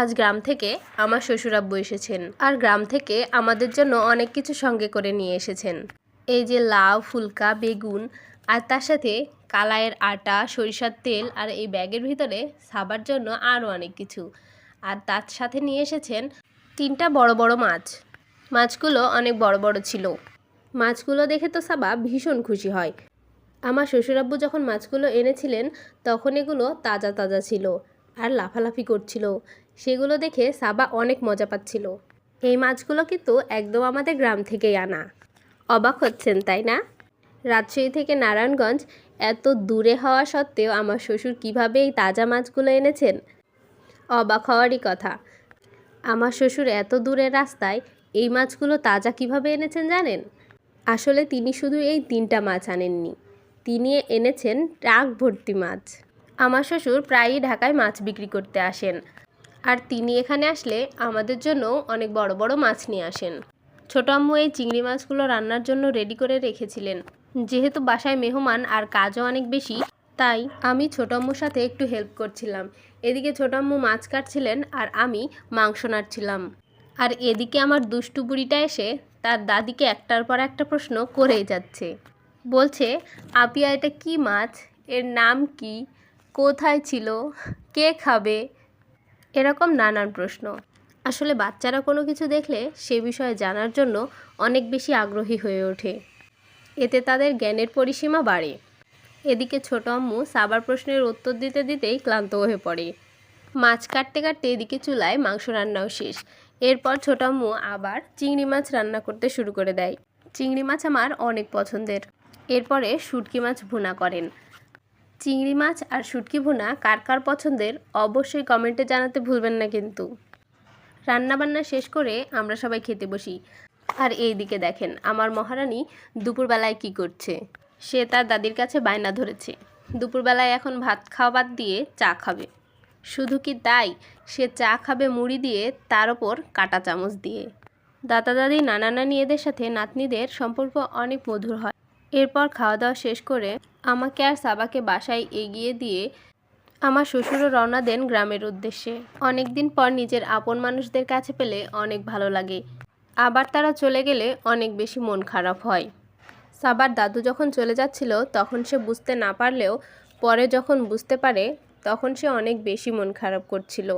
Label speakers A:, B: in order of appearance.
A: আজ গ্রাম থেকে আমার শ্বশুরাব্বু এসেছেন আর গ্রাম থেকে আমাদের জন্য অনেক কিছু সঙ্গে করে নিয়ে এসেছেন। এই যে লাউ, ফুলকা, বেগুন আর তার সাথে কালাইয়ের আটা, সরিষার তেল আর এই ব্যাগের ভিতরে সাবার জন্য আরও অনেক কিছু। আর তার সাথে নিয়ে এসেছেন তিনটা বড় বড় মাছ। মাছগুলো অনেক বড় বড় ছিল। মাছগুলো দেখে তো সাবা ভীষণ খুশি হয়। আমার শ্বশুরাব্বু যখন মাছগুলো এনেছিলেন, তখন এগুলো তাজা তাজা ছিল আর লাফালাফি করছিল। সেগুলো দেখে সাবা অনেক মজা পাচ্ছিল। এই মাছগুলো কিন্তু একদম আমাদের গ্রাম থেকেই আনা। অবাক হচ্ছেন, তাই না? রাজশাহী থেকে নারায়ণগঞ্জ এত দূরে হওয়া সত্ত্বেও আমার শ্বশুর কীভাবে এই তাজা মাছগুলো এনেছেন? অবাক হওয়ারই কথা। আমার শ্বশুর এত দূরের রাস্তায় এই মাছগুলো তাজা কীভাবে এনেছেন জানেন? আসলে তিনি শুধু এই তিনটা মাছ আনেননি। তিনি এনেছেন ট্রাক ভর্তি মাছ। আমার শ্বশুর প্রায়ই ঢাকায় মাছ বিক্রি করতে আসেন। আর তিনি এখানে আসলে আমাদের জন্য অনেক বড় বড় মাছ নিয়ে আসেন। ছোট আম্মু এই চিংড়ি মাছগুলো রান্নার জন্য রেডি করে রেখেছিলেন। যেহেতু বাসায় মেহমান আর কাজও অনেক বেশি, তাই আমি ছোট আম্মুর সাথে একটু হেল্প করছিলাম। এদিকে ছোট আম্মু মাছ কাটছিলেন আর আমি মাংস নাড়ছিলাম। আর এদিকে আমার দুষ্টু বুড়িটা এসে তার দাদিকে একটার পর একটা প্রশ্ন করেই যাচ্ছে। বলছে, আপিয়া, এটা কি মাছ? এর নাম কি? কোথায় ছিল? কে খাবে? এরকম নানান প্রশ্ন। আসলে বাচ্চারা কোনো কিছু দেখলে সে বিষয়ে জানার জন্য অনেক বেশি আগ্রহী হয়ে ওঠে। এতে তাদের জ্ঞানের পরিসীমা বাড়ে। এদিকে ছোট আম্মু সাবার প্রশ্নের উত্তর দিতে দিতেই ক্লান্ত হয়ে পড়ে। মাছ কাটতে কাটতে এদিকে চুলায় মাংস রান্নাও শেষ। এরপর ছোট আম্মু আবার চিংড়ি মাছ রান্না করতে শুরু করে দেয়। চিংড়ি মাছ আমার অনেক পছন্দের। এরপরে শুটকি মাছ ভুনা করেন। চিংড়ি মাছ আর শুটকি ভুনা কার কার পছন্দের অবশ্যই কমেন্টে জানাতে ভুলবেন না কিন্তু। রান্নাবান্না শেষ করে আমরা সবাই খেতে বসি। আর এই দিকে দেখেন, আমার মহারানী দুপুরবেলায় কি করছে? সে তার দাদির কাছে বায়না ধরেছে। দুপুরবেলায় এখন ভাত খাওয়া বাদ দিয়ে চা খাবে। শুধু কি তাই? সে চা খাবে মুড়ি দিয়ে, তার ওপর কাটা চামচ দিয়ে। দাদা দাদি নানা নানি এদের সাথে নাতনিদের সম্পর্ক অনেক মধুর হয়। এরপর খাওয়া দাওয়া শেষ করে আমাকে আর সাবাকে বাসায় এগিয়ে দিয়ে আমার শ্বশুরও রওনা দেন গ্রামের উদ্দেশ্যে। অনেক দিন পর নিজের আপন মানুষদের কাছে পেলে অনেক ভালো লাগে। আবার তারা চলে গেলে অনেক বেশি মন খারাপ হয়। সাবার দাদু যখন চলে যাচ্ছিল, তখন সে বুঝতে না পারলেও পরে যখন বুঝতে পারে, তখন সে অনেক বেশি মন খারাপ করছিল।